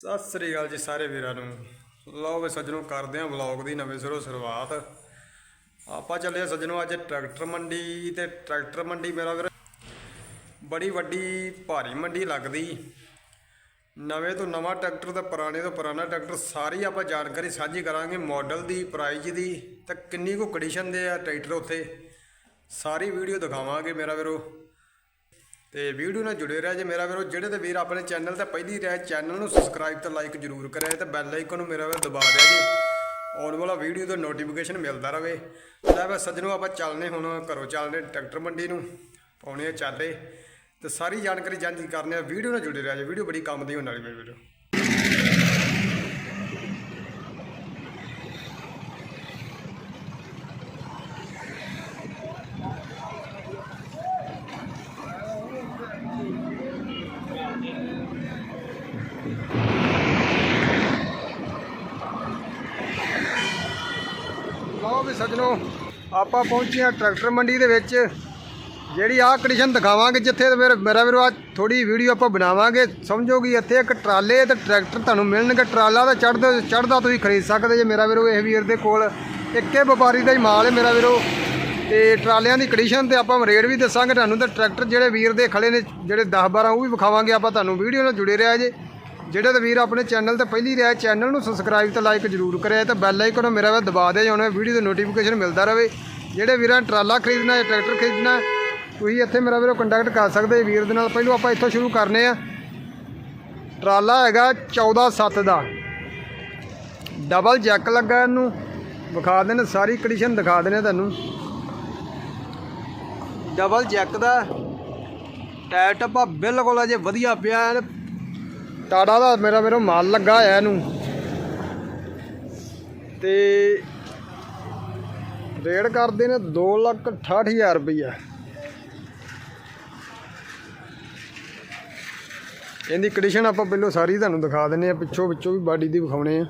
ਸਤਿ ਸ੍ਰੀ ਅਕਾਲ ਜੀ ਸਾਰੇ ਵੀਰਾਂ ਨੂੰ। ਲਓ ਵੀ ਸੱਜਣੋ, ਕਰਦੇ ਆਂ ਵਲੌਗ ਦੀ ਨਵੇਂ ਸਿਰੋਂ ਸ਼ੁਰੂਆਤ। ਆਪਾਂ ਚੱਲੇ ਆ ਸੱਜਣੋ ਅੱਜ ਟਰੈਕਟਰ ਮੰਡੀ ਤੇ ਟਰੈਕਟਰ ਮੰਡੀ ਮੇਰਾ ਵੀਰ। ਬੜੀ ਵੱਡੀ, ਭਾਰੀ ਮੰਡੀ ਲੱਗਦੀ। ਨਵੇਂ ਤੋਂ ਨਵਾਂ ਟਰੈਕਟਰ ਤੇ ਪੁਰਾਣੇ ਤੋਂ ਪੁਰਾਣਾ ਟਰੈਕਟਰ, ਸਾਰੀ ਆਪਾਂ ਜਾਣਕਾਰੀ ਸਾਂਝੀ ਕਰਾਂਗੇ ਮਾਡਲ ਦੀ ਪ੍ਰਾਈਸ ਦੀ ਤੇ ਕਿੰਨੀ ਕੁ ਕੰਡੀਸ਼ਨ ਦੇ ਆ ਟਰੈਕਟਰ ਉੱਥੇ। ਸਾਰੀ ਵੀਡੀਓ ਦਿਖਾਵਾਂਗੇ ਮੇਰਾ ਵੀਰੋ। ਤੇ ਵੀਡੀਓ ਨਾਲ ਜੁੜੇ ਰਹਿ ਜੇ ਮੇਰਾ ਵੀਰੋ, ਜਿਹੜੇ ਤੇ ਵੀਰ ਆਪਣੇ ਚੈਨਲ ਤੇ ਪਹਿਲੀ ਰਹਿ ਚੈਨਲ ਨੂੰ ਸਬਸਕ੍ਰਾਈਬ ਤੇ ਲਾਈਕ ਜਰੂਰ ਕਰਿਆ ਤੇ ਬੈਲ ਆਈਕਨ ਨੂੰ ਮੇਰਾ ਵੀਰ ਦਬਾ ਦਿਆ ਜੀ। ਆਉਣ ਵਾਲਾ ਵੀਡੀਓ ਦਾ ਨੋਟੀਫਿਕੇਸ਼ਨ ਮਿਲਦਾ ਰਵੇ। ਲੈ ਵੇ ਸੱਜਣੋ, ਆਪਾਂ ਚੱਲਨੇ ਹੁਣ, ਘਰੋਂ ਚੱਲਨੇ ਟਰੈਕਟਰ ਮੰਡੀ ਨੂੰ। ਪਾਉਣੇ ਆ ਚਾਲੇ। ਤੇ ਸਾਰੀ ਜਾਣਕਾਰੀ ਜਾਂਚ ਕਰਨੇ ਆ, ਵੀਡੀਓ ਨਾਲ ਜੁੜੇ ਰਹਿ ਜੇ। ਵੀਡੀਓ ਬੜੀ ਕੰਮ ਦੀ ਹੋਣ ਵਾਲੀ ਮੇਰੇ ਵੀਰੋ। ਲਓ ਵੀ ਸੱਜਣੋ, ਆਪਾਂ ਪਹੁੰਚੇ ਆ ਟਰੈਕਟਰ ਮੰਡੀ ਦੇ ਵਿੱਚ। ਜਿਹੜੀ ਆਹ ਕੰਡੀਸ਼ਨ ਦਿਖਾਵਾਂਗੇ ਜਿੱਥੇ ਤੇ ਫਿਰ ਮੇਰਾ ਵੀਰੋ ਆ ਥੋੜੀ ਵੀਡੀਓ ਆਪਾਂ ਬਣਾਵਾਂਗੇ। ਸਮਝੋ ਕਿ ਇੱਥੇ ਇੱਕ ਟਰਾਲੇ ਤੇ ਟਰੈਕਟਰ ਤੁਹਾਨੂੰ ਮਿਲਣਗੇ। ਟਰਾਲਾ ਤਾਂ ਚੜ੍ਹਦਾ ਚੜ੍ਹਦਾ ਤੁਸੀਂ ਖਰੀਦ ਸਕਦੇ ਜੇ ਮੇਰਾ ਵੀਰੋ, ਇਹ ਵੀਰ ਦੇ ਕੋਲ ਇੱਕੇ ਵਪਾਰੀ ਦਾ ਹੀ ਮਾਲ ਹੈ ਮੇਰਾ ਵੀਰੋ। ਤੇ ਟਰਾਲਿਆਂ ਦੀ ਕੰਡੀਸ਼ਨ ਤੇ ਆਪਾਂ ਰੇਟ ਵੀ ਦੱਸਾਂਗੇ ਤੁਹਾਨੂੰ ਤੇ ਟਰੈਕਟਰ ਜਿਹੜੇ ਵੀਰ ਦੇ ਖੜੇ ਨੇ, ਜਿਹੜੇ 10 12 ਉਹ ਵੀ ਵਿਖਾਵਾਂਗੇ। ਆਪਾਂ ਤੁਹਾਨੂੰ ਵੀਡੀਓ ਨਾਲ ਜੁੜੇ ਰਿਹਾ ਜੇ। ਜਿਹੜੇ ਤਾਂ ਵੀਰ ਆਪਣੇ ਚੈਨਲ ਤੇ ਪਹਿਲੀ ਰਿਹਾ, ਚੈਨਲ ਨੂੰ ਸਬਸਕ੍ਰਾਈਬ ਤੇ ਲਾਈਕ ਜਰੂਰ ਕਰਿਆ ਤੇ ਬੈਲ ਆਈਕਨ ਮੇਰਾ ਵਾ ਦਬਾ ਦਿਆ ਜਾਣਾ ਵੀਡੀਓ ਦੇ ਨੋਟੀਫਿਕੇਸ਼ਨ ਮਿਲਦਾ ਰਹੇ। ਜਿਹੜੇ ਵੀਰਾਂ ਟਰਾਲਾ ਖਰੀਦਣਾ ਹੈ ਟਰੈਕਟਰ ਖਰੀਦਣਾ, ਤੁਸੀਂ ਇੱਥੇ ਮੇਰਾ ਵੀਰੋ ਕੰਟੈਕਟ ਕਰ ਸਕਦੇ ਵੀਰ ਦੇ ਨਾਲ ਪਹਿਲੂ ਆਪਾਂ ਇੱਥੋਂ ਸ਼ੁਰੂ ਕਰਨੇ ਆ। ਟਰਾਲਾ ਹੈਗਾ 14 7 ਦਾ। ਡਬਲ ਜੈਕ ਲੱਗਾ ਇਹਨੂੰ, ਵਿਖਾ ਦੇਣ ਸਾਰੀ ਕੰਡੀਸ਼ਨ ਦਿਖਾ ਦੇਣੇ ਤੁਹਾਨੂੰ। ਡਬਲ ਜੈਕ ਦਾ ਟਾਇਰ ਟੱਪਾ ਬਿਲਕੁਲ ਅਜੇ ਵਧੀਆ ਪਿਆ ਹੈ ਟਾੜਾ ਦਾ ਮੇਰਾ ਮੇਰਾ ਮਾਲ ਲੱਗਾ ਹੋਇਆ ਇਹਨੂੰ। ਤੇ ਰੇਡ ਕਰਦੇ ਨੇ 268000 ਰੁਪਈਆ। ਇਹਦੀ ਕੰਡੀਸ਼ਨ ਆਪਾਂ ਪਹਿਲਾਂ ਸਾਰੀ ਤੁਹਾਨੂੰ ਦਿਖਾ ਦਿੰਨੇ ਆ ਪਿੱਛੋਂ ਵਿੱਚੋਂ ਵੀ ਬਾਡੀ ਦੀ ਵਿਖਾਉਣੇ ਆ।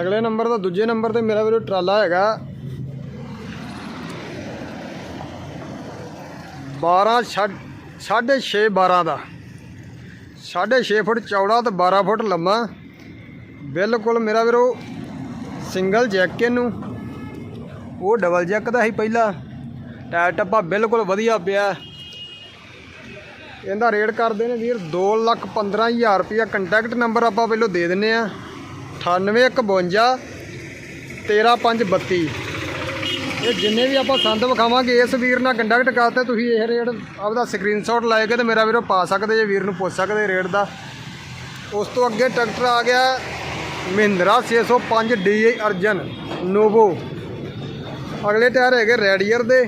ਅਗਲੇ ਨੰਬਰ ਦਾ ਦੂਜੇ ਨੰਬਰ ਤੇ ਮੇਰਾ ਵੀਰੋ ਟਰਾਲਾ ਹੈਗਾ। 12 ਸਾਢੇ 6 12 ਦਾ। ਸਾਢੇ 6 ਫੁੱਟ ਚੌੜਾ ਤੇ 12 ਫੁੱਟ ਲੰਮਾ। ਬਿਲਕੁਲ ਮੇਰਾ ਵੀਰੋ ਸਿੰਗਲ ਜੈਕ ਇਹਨੂੰ ਉਹ ਡਬਲ ਜੈਕ ਦਾ ਸੀ ਪਹਿਲਾ। ਟਾਇਰ ਟੱਪਾ ਬਿਲਕੁਲ ਵਧੀਆ ਪਿਆ। ਇਹਦਾ ਰੇਟ ਕਰਦੇ ਨੇ ਵੀਰ 2 ਲੱਖ 15000 ਰੁਪਇਆ। ਕੰਟੈਕਟ ਨੰਬਰ ਆਪਾਂ ਪਹਿਲਾਂ ਦੇ ਦਿੰਨੇ ਆ। 9851 13532 ਇਹ ਜਿੰਨੇ ਵੀ ਆਪਾਂ ਸੰਦ ਵਿਖਾਵਾਂਗੇ, ਇਸ ਵੀਰ ਨਾਲ ਕੰਟੈਕਟ ਕਰਤੇ ਤੁਸੀਂ ਇਹ ਰੇਟ ਆਪਦਾ ਸਕਰੀਨਸ਼ਾਟ ਲਾਏ ਕੇ ਤੇ ਮੇਰਾ ਵੀਰੋ ਪਾ ਸਕਦੇ ਜੇ, ਵੀਰ ਨੂੰ ਪੁੱਛ ਸਕਦੇ ਰੇਟ ਦਾ। ਉਸ ਤੋਂ ਅੱਗੇ ਟਰੈਕਟਰ ਆ ਗਿਆ ਮਹਿੰਦਰਾ 605 DI ਅਰਜਨ, ਨੋਵੋ। ਅਗਲੇ ਟਾਇਰ ਹੈਗੇ ਰੈਡੀਅਰ ਦੇ,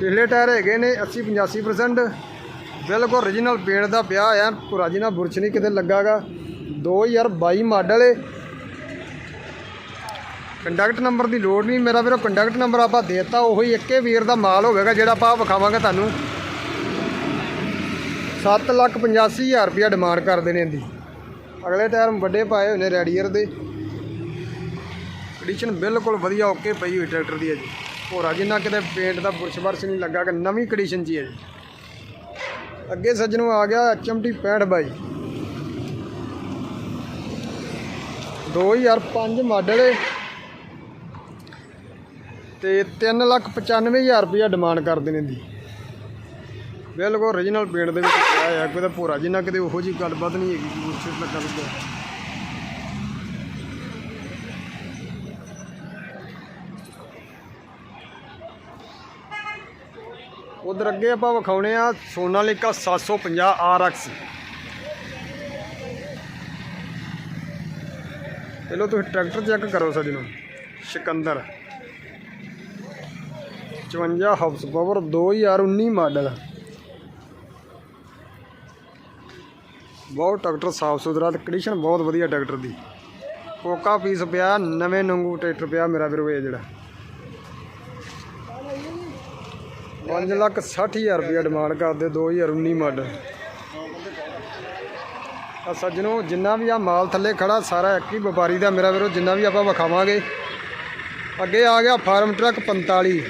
ਪਿਛਲੇ ਟਾਇਰ ਹੈਗੇ ਨੇ 80 85% ਬਿਲਕੁਲ origignal ਪੇਂਟ ਦਾ ਪਿਆ ਆ ਪੁਰਾਜੀ ਨਾਲ ਬੁਰਸ਼ ਨਹੀਂ ਕਿਤੇ ਲੱਗਾਗਾ। 2022 ਮਾਡਲ ਏ। ਕੰਡਕਟ ਨੰਬਰ ਦੀ ਲੋੜ ਨਹੀਂ। ਮੇਰਾ ਵੀਰੋ ਕੰਡਕਟ ਨੰਬਰ ਆਪਾਂ ਦੇਤਾ। ਉਹੀ ਇੱਕੇ ਵੀਰ ਦਾ ਮਾਲ ਹੋਵੇਗਾ, ਜਿਹੜਾ ਆਪਾਂ ਵਿਖਾਵਾਂਗੇ ਤੁਹਾਨੂੰ। 785000 ਰੁਪਇਆ ਡਿਮਾਂਡ ਕਰਦੇ ਨੇ ਇਹਦੀ। ਅਗਲੇ ਟਾਇਰ ਵੱਡੇ ਪਾਏ ਹੋਏ ਨੇ ਰੈਡੀਅਰ ਦੇ। ਕੰਡੀਸ਼ਨ ਬਿਲਕੁਲ ਵਧੀਆ ਓਕੇ ਪਈ ਹੋਈ ਟਰੈਕਟਰ ਦੀ ਹੈ ਜੀ ਹੋਰਾ ਜਿੰਨਾ ਕਿਤੇ ਪੇਂਟ ਦਾ ਬੁਰਸ਼ ਬਰਸ਼ ਨਹੀਂ ਲੱਗਾ, ਕਿ ਨਵੀਂ ਕੰਡੀਸ਼ਨ 'ਚ ਹੈ ਜੀ। ਅੱਗੇ ਸੱਜਣੋਂ ਆ ਗਿਆ HMT 65 ਬਾਈ। 2005 ਮਾਡਲ ਏ। ਤੇ 395000 ਰੁਪਇਆ ਡਿਮਾਂਡ ਕਰਦੇ ਨੇ ਦੀ। ਬਿਲਕੁਲ origignal ਪੇਂਟ ਦੇ ਵਿੱਚ ਪਿਆ ਆ ਕੋਈ ਤਾਂ ਭੋਰਾ ਜਿੰਨਾ ਕਿਤੇ ਉਹੋ ਜੀ ਗੱਲਬਾਤ ਨਹੀਂ ਹੈਗੀ ਕਿ ਮੁਰਸ਼ਦ ਲੱਗਾ ਲੱਗਾ ਉਧਰ ਅੱਗੇ ਆਪਾਂ ਵਿਖਾਉਣੇ ਆ ਸੋਨਾਲੀਕਾ 750 RX ਪਹਿਲਾਂ ਤੁਸੀਂ ਟਰੈਕਟਰ ਚੈੱਕ ਕਰੋ ਸਜਣੋ ਸਿਕੰਦਰ। 55 horse power 2019 model. ਬਹੁਤ ਟਰੈਕਟਰ ਸਾਫ਼ ਸੁਥਰਾ ਤੇ ਕੰਡੀਸ਼ਨ ਬਹੁਤ ਵਧੀਆ ਟਰੈਕਟਰ ਦੀ। ਕੋਕਾ ਪੀਸ ਪਿਆ, ਨਵੇਂ ਨੰਗੂ ਟਰੈਕਟਰ ਪਿਆ ਮੇਰਾ ਵੀਰੋ ਇਹ ਜਿਹੜਾ। 5 ਲੱਖ 60000 ਰੁਪਇਆ ਡਿਮਾਂਡ ਕਰਦੇ 2019 ਮਾਡਲ। ਆ ਸੱਜਣੋ, ਜਿੰਨਾ ਵੀ ਆ ਮਾਲ ਥੱਲੇ ਖੜਾ, ਸਾਰਾ ਇੱਕ ਹੀ ਵਪਾਰੀ ਦਾ ਮੇਰਾ ਵੀਰੋ, ਜਿੰਨਾ ਵੀ ਆਪਾਂ ਵਿਖਾਵਾਂਗੇ। ਅੱਗੇ ਆ ਗਿਆ ਫਾਰਮ ਟਰੱਕ 45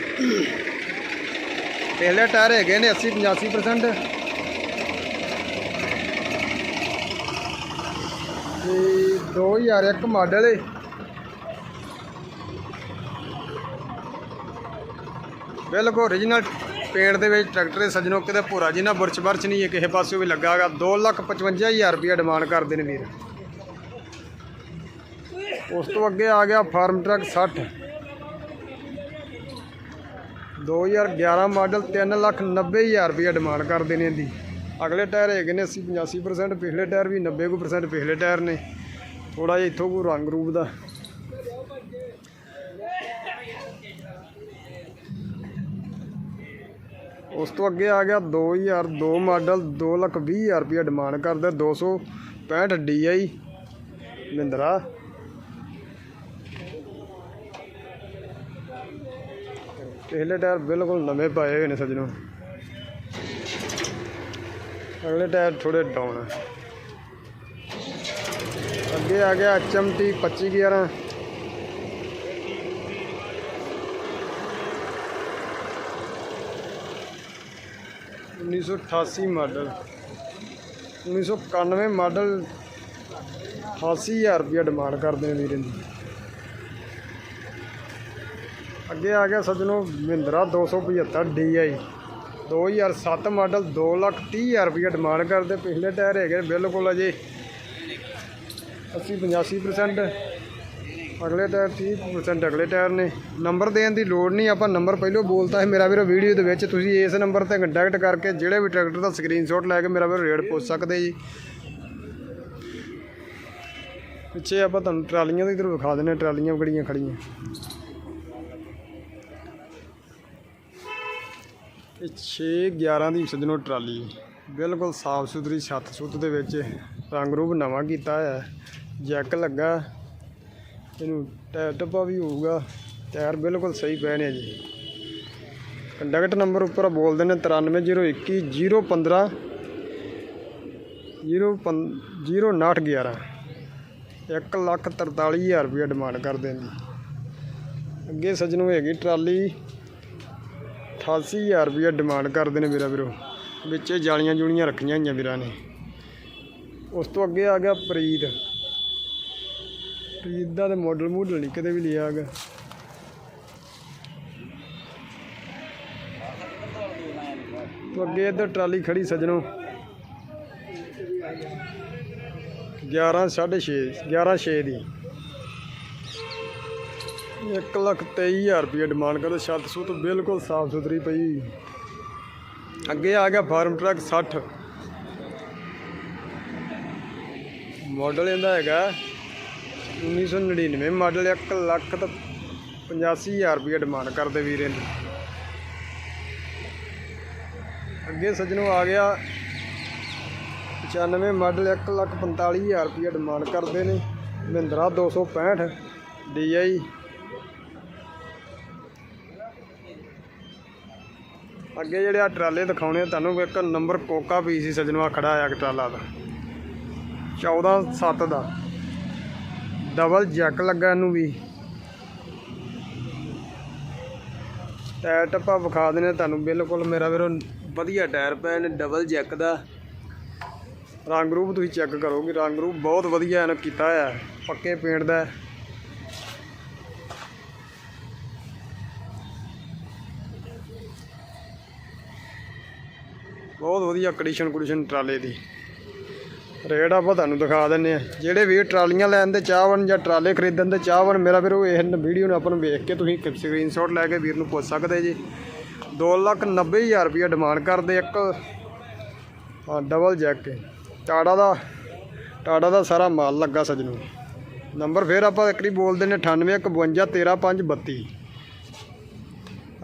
ਪਹਿਲੇ ਟਾਇਰ ਹੈਗੇ ਨੇ 80 85% ਤੇ 2001 ਮਾਡਲ ਏ। ਬਿਲਕੁਲ origignal ਪੇਂਟ ਦੇ ਵਿੱਚ ਟਰੈਕਟਰ ਦੇ ਸੱਜਣੋ ਕਿਤੇ ਭੂਰਾ ਜੀ ਨਾ ਬੁਰਚ ਬਰਚ ਨਹੀਂ ਹੈ ਕਿਸੇ ਪਾਸਿਓਂ ਵੀ ਲੱਗਾ ਹੈਗਾ। 255000 ਰੁਪਇਆ ਡਿਮਾਂਡ ਕਰਦੇ ਨੇ ਵੀਰ। ਉਸ ਤੋਂ ਅੱਗੇ ਆ ਗਿਆ ਫਾਰਮ ਟਰੱਕ 60 2011 ਮਾਡਲ 390000 ਰੁਪਇਆ ਡਿਮਾਂਡ ਕਰਦੇ ਨੇ ਇਹਦੀ। ਅਗਲੇ ਟਾਇਰ ਹੈਗੇ ਨੇ 80 85% ਪਿਛਲੇ ਟਾਇਰ ਵੀ 90 ਕੁ percent, ਪਿਛਲੇ ਟਾਇਰ ਨੇ। ਥੋੜਾ ਜਿਹਾ ਇੱਥੋਂ ਕੋ ਰੰਗ ਰੂਪ ਦਾ। ਉਸ ਤੋਂ ਅੱਗੇ ਆ ਗਿਆ 2002 ਮਾਡਲ 220000 ਰੁਪਇਆ ਡਿਮਾਂਡ ਕਰਦਾ। 265 DI ਮਹਿੰਦਰਾ। ਪਹਿਲੇ ਟਾਇਰ ਬਿਲਕੁਲ ਨਵੇਂ ਪਾਏ ਹੋਏ ਨੇ ਸੱਜਣੋ। ਅਗਲੇ ਟਾਇਰ ਥੋੜੇ ਡਾਊਨ ਆ। ਅੱਗੇ ਆ ਗਿਆ HMT 2511 1988 ਮਾਡਲ। 1991 ਮਾਡਲ 88000 ਰੁਪਇਆ ਡਿਮਾਂਡ ਕਰਦੇ ਨੇ ਵੀਰੇ। ਦੀ ਅੱਗੇ ਆ ਗਿਆ ਸੱਜਣੋ ਮਹਿੰਦਰਾ 275 DI 2007 ਮਾਡਲ 230000 ਰੁਪਇਆ ਡਿਮਾਂਡ ਕਰਦੇ ਪਿਛਲੇ ਟਾਇਰ ਹੈਗੇ ਬਿਲਕੁਲ ਅਜੇ। 80 85% ਅਗਲੇ ਟਾਇਰ 30% ਅਗਲੇ ਟਾਇਰ ਨੇ। ਨੰਬਰ ਦੇਣ ਦੀ ਲੋੜ ਨਹੀਂ ਆਪਾਂ ਨੰਬਰ ਪਹਿਲਾਂ ਬੋਲਤਾ ਹੈ ਮੇਰਾ ਵੀਰੋ ਵੀਡੀਓ ਦੇ ਵਿੱਚ। ਤੁਸੀਂ ਇਸ ਨੰਬਰ ਤੇ ਕੰਟੈਕਟ ਕਰਕੇ ਜਿਹੜੇ ਵੀ ਟਰੈਕਟਰ ਦਾ ਸਕਰੀਨਸ਼ਾਟ ਲੈ ਕੇ ਮੇਰਾ ਵੀਰੋ ਰੇਟ ਪੁੱਛ ਸਕਦੇ ਜੀ। ਪਿੱਛੇ ਆਪਾਂ ਤੁਹਾਨੂੰ ਟਰਾਲੀਆਂ ਦੀ ਤਰ੍ਹਾਂ ਵਿਖਾ ਦਿੰਦੇ ਹਾਂ, ਟਰਾਲੀਆਂ ਬੜੀਆਂ ਖੜੀਆਂ ਇਹ 6 11 ਦੀ ਸੱਜਣੋ ਟਰਾਲੀ ਬਿਲਕੁਲ ਸਾਫ਼ ਸੁਥਰੀ ਛੱਤ ਸੁੱਤ ਦੇ ਵਿੱਚ ਰੰਗ ਰੂਪ ਨਵਾਂ ਕੀਤਾ ਹੋਇਆ ਹੈ। ਜੈਕ ਲੱਗਾ, ਇਹਨੂੰ ਟਾਇਰ ਟੱਪਾ ਵੀ ਹੋਊਗਾ, ਟਾਇਰ ਬਿਲਕੁਲ ਸਹੀ ਪਏ ਨੇ ਜੀ। ਕੰਡਕਟ ਨੰਬਰ ਉੱਪਰ ਬੋਲਦੇ ਨੇ 93021 015 05911 ਇੱਕ ਲੱਖ ਤਰਤਾਲੀ ਹਜ਼ਾਰ ਰੁਪਇਆ ਡਿਮਾਂਡ ਕਰਦੇ ਨੇ ਅੱਗੇ ਸੱਜਣੋ ਹੈਗੀ ਟਰਾਲੀ। 88000 ਰੁਪਇਆ ਡਿਮਾਂਡ ਕਰਦੇ ਨੇ ਵੀਰਾ ਵੀਰੋ। ਵਿੱਚ ਜਾਲੀਆਂ ਜੂਲੀਆਂ ਰੱਖੀਆਂ ਹੋਈਆਂ ਵੀਰਾਂ ਨੇ। ਉਸ ਤੋਂ ਅੱਗੇ ਆ ਗਿਆ ਪ੍ਰੀਤ। ਪ੍ਰੀਤ ਦਾ ਤੇ ਮਾਡਲ ਮੂਡਲ ਨਹੀਂ ਕਦੇ ਵੀ ਲਿਆ ਗਿਆ ਤੋਂ ਅੱਗੇ ਇੱਧਰ ਟਰਾਲੀ ਖੜੀ ਸੱਜਣੋ। 11 6.5 11 6 ਦੀ। ਇੱਕ ਲੱਖ ਤੇਈ ਹਜ਼ਾਰ ਰੁਪਏ ਡਿਮਾਂਡ ਕਰਦੇ ਛੱਤ ਸੂਤ ਬਿਲਕੁਲ ਸਾਫ਼ ਸੁਥਰੀ ਪਈ। ਅੱਗੇ ਆ ਗਿਆ ਫਾਰਮ ਟਰੱਕ 60 ਮਾਡਲ ਇਹਦਾ ਹੈਗਾ 1999 ਮਾਡਲ 1 ਲੱਖ ਤੇ 85000 ਰੁਪਏ ਡਿਮਾਂਡ ਕਰਦੇ ਵੀਰੇ ਦੀ। ਅੱਗੇ ਸੱਜਣੋ ਆ ਗਿਆ 95 ਮਾਡਲ 1 ਲੱਖ 45000 ਰੁਪਏ ਡਿਮਾਂਡ ਕਰਦੇ ਨੇ, ਮਹਿੰਦਰਾ 265 DI ਅੱਗੇ ਜਿਹੜੇ ਆ ਟਰਾਲੇ ਦਿਖਾਉਣੇ ਆ ਤੁਹਾਨੂੰ ਇੱਕ ਨੰਬਰ ਕੋਕਾ ਪੀ ਸੀ ਸੱਜਣੋ ਆ ਖੜਾ ਆ ਟਰਾਲਾ ਦਾ। 14 7 ਦਾ। ਡਬਲ ਜੈਕ ਲੱਗਾ ਇਹਨੂੰ ਵੀ। ਟਾਇਰ ਟੱਪਾ ਵਿਖਾ ਦੇਣੇ ਤੁਹਾਨੂੰ ਬਿਲਕੁਲ ਮੇਰਾ ਵੀਰੋ ਵਧੀਆ ਟਾਇਰ ਪਿਆ ਨੇ ਡਬਲ ਜੈਕ ਦਾ। ਰੰਗ ਰੂਪ ਤੁਸੀਂ ਚੈੱਕ ਕਰੋਗੇ ਰੰਗ ਰੂਪ ਬਹੁਤ ਵਧੀਆ ਇਹਨੂੰ ਕੀਤਾ ਹੋਇਆ ਹੈ, ਪੱਕੇ ਪੇਂਟ ਦਾ ਬਹੁਤ ਵਧੀਆ ਕੰਡੀਸ਼ਨ ਕੁਡੀਸ਼ਨ ਟਰਾਲੇ ਦੀ। ਰੇਟ ਆਪਾਂ ਤੁਹਾਨੂੰ ਦਿਖਾ ਦਿੰਨੇ ਆ ਜਿਹੜੇ ਵੀਰ ਟਰਾਲੀਆਂ ਲੈਣ ਦੇ ਚਾਹਵਣ ਜਾਂ ਟਰਾਲੇ ਖਰੀਦਣ ਦੇ ਚਾਹਵਣ ਮੇਰਾ ਵੀਰੋ, ਇਹ ਵੀਡੀਓ ਨੂੰ ਆਪਾਂ ਨੂੰ ਵੇਖ ਕੇ ਤੁਸੀਂ ਸਕਰੀਨਸ਼ਾਟ ਲੈ ਕੇ ਵੀਰ ਨੂੰ ਪੁੱਛ ਸਕਦੇ ਜੀ। 290000 ਰੁਪਏ ਡਿਮਾਂਡ ਕਰਦੇ ਇੱਕ ਡਬਲ ਜੈਕ ਟਾੜਾ ਦਾ ਟਾੜਾ ਦਾ ਸਾਰਾ ਮਾਲ ਲੱਗਾ ਸਜਣੂ। ਨੰਬਰ ਫੇਰ ਆਪਾਂ ਇੱਕ ਵਾਰੀ ਬੋਲਦੇ ਨੇ 9851135532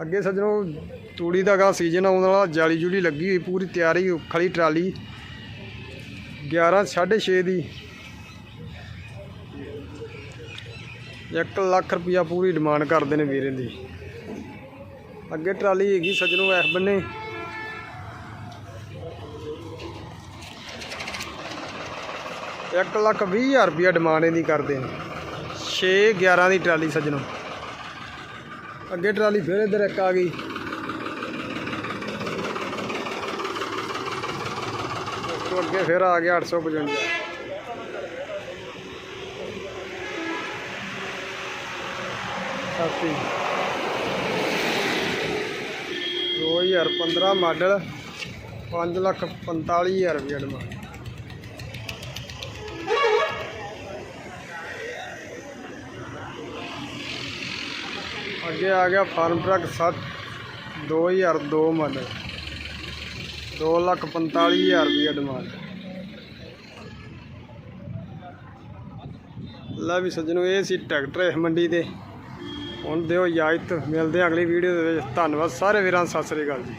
ਅੱਗੇ ਸਜਣੋ ਤੂੜੀ ਦਾ ਗਾ ਸੀਜ਼ਨ ਆਉਣ ਵਾਲਾ, ਜਾਲੀ ਜੁਲੀ ਲੱਗੀ ਹੋਈ, ਪੂਰੀ ਤਿਆਰੀ ਖੜੀ ਟਰਾਲੀ। 11 6.5 ਦੀ। 1 ਲੱਖ ਰੁਪਇਆ ਪੂਰੀ ਡਿਮਾਂਡ ਕਰਦੇ ਨੇ ਵੀਰੇ ਦੀ। ਅੱਗੇ ਟਰਾਲੀ ਹੈਗੀ ਸਜਣੋ ਇਸ ਬੰਨੇ। ਇੱਕ ਲੱਖ ਵੀਹ ਹਜ਼ਾਰ ਰੁਪਇਆ ਡਿਮਾਂਡ ਇਹਦੀ ਕਰਦੇ ਨੇ। 6 11 ਦੀ ਟਰਾਲੀ ਸੱਜਣੋ। ਅੱਗੇ ਟਰਾਲੀ ਫਿਰ ਇੱਧਰ ਇੱਕ ਆ ਗਈ। ਤੋਂ ਅੱਗੇ ਫਿਰ ਆ ਗਿਆ 855 ਸਾਥੀ। 2015 ਮਾਡਲ 5 ਲੱਖ 45000 ਰੁਪਏ ਡਿਮਾਂਡ। ਅੱਗੇ ਆ ਗਿਆ ਫਾਰਮ ਟਰੱਕ 7 2002 ਮਾਡਲ। 2 ਲੱਖ 45000 ਰੁਪਏ ਡਿਮਾਂਡ ਲੈ ਵੀ ਸੱਜਣੋ, ਇਹ ਸੀ ਟਰੈਕਟਰ ਇਸ ਮੰਡੀ ਦੇ ਹੁਣ ਦਿਓ ਇਜਾਜ਼ਤ, ਮਿਲਦੇ ਅਗਲੀ ਵੀਡੀਓ ਦੇ ਵਿੱਚ। ਧੰਨਵਾਦ, ਸਾਰੇ ਵੀਰਾਂ ਸਤਿ ਸ੍ਰੀ ਅਕਾਲ ਜੀ।